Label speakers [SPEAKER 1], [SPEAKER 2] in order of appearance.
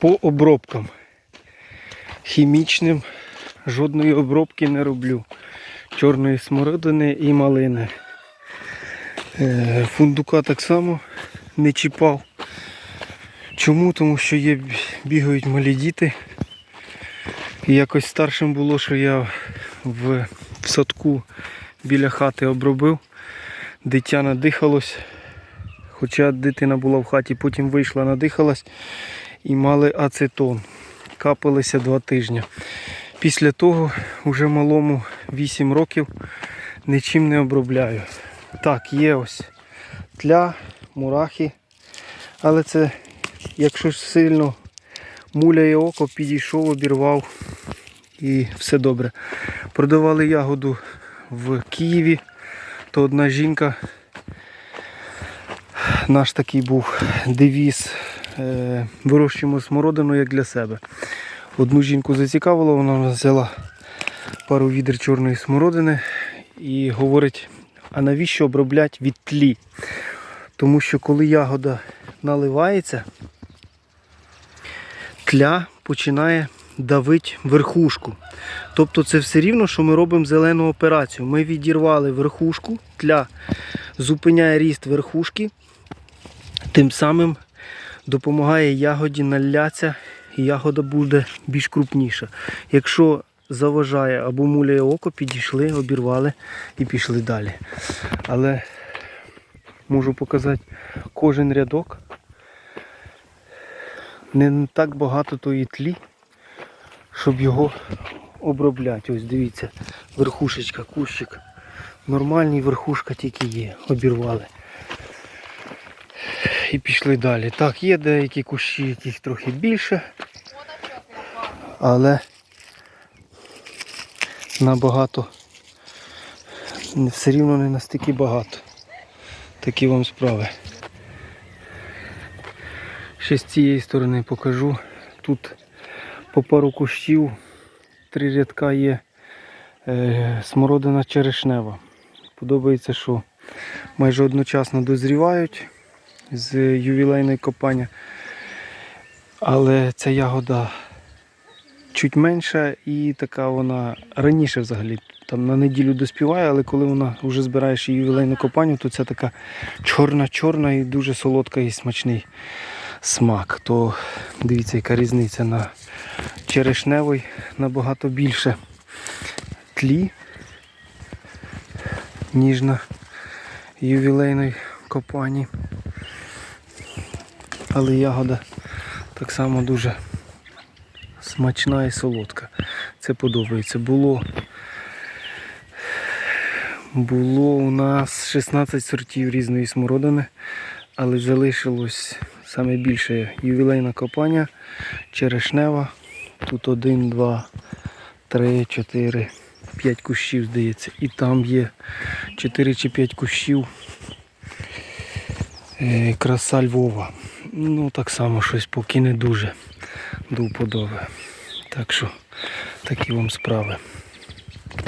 [SPEAKER 1] По обробкам. Хімічним жодної обробки не роблю. Чорної смородини і малини. Е, Фундука так само не чіпав. Чому? Тому що є, бігають малі діти. І якось старшим було, що я в, в садку біля хати обробив. Дитя надихалось. Хоча дитина була в хаті, потім вийшла, надихалась і мали ацетон. Капалися два тижні. Після того вже малому 8 років нічим не обробляю. Так, є ось тля, мурахи. Але це, якщо ж сильно муляє око, підійшов, обірвав і все добре. Продавали ягоду в Києві, то одна жінка, наш такий був девіз, вирощуємо смородину як для себе. Одну жінку зацікавило, вона взяла пару відер чорної смородини і говорить, а навіщо обробляти від тлі? Тому що коли ягода наливається, тля починає давити верхушку. Тобто це все рівно, що ми робимо зелену операцію. Ми відірвали верхушку, тля зупиняє ріст верхушки, тим самим допомагає ягоді налятися, і ягода буде більш крупніша. Якщо заважає або муляє око, підійшли, обірвали і пішли далі. Але можу показати кожен рядок. Не так багато тої тлі, щоб його обробляти. Ось дивіться, верхушечка, кущик. Нормальний верхушка тільки є. Обірвали. І пішли далі. Так, є деякі кущі, яких трохи більше. Але набагато все рівно не настільки багато. Такі вам справи. Ще з цієї сторони покажу. Тут по пару кущів, три рядка є е, смородина черешнева. Подобається, що майже одночасно дозрівають з ювілейної копання. Але ця ягода чуть менша і така вона раніше взагалі. Там на неділю доспіває, але коли вона вже збираєш ювілейну копаню, то це така чорна-чорна і дуже солодка і смачний смак. То дивіться, яка різниця на черешневий набагато більше тлі, ніж на ювілейної копані. Але ягода так само дуже смачна і солодка. Це подобається. Було було у нас 16 сортів різної смородини, але залишилось саме більше ювілейна копання, черешнева. Тут один, два, три, чотири, п'ять кущів, здається. І там є 4 чи 5 кущів краса Львова. Ну так само щось поки не дуже до вподоби. Так що такі вам справи.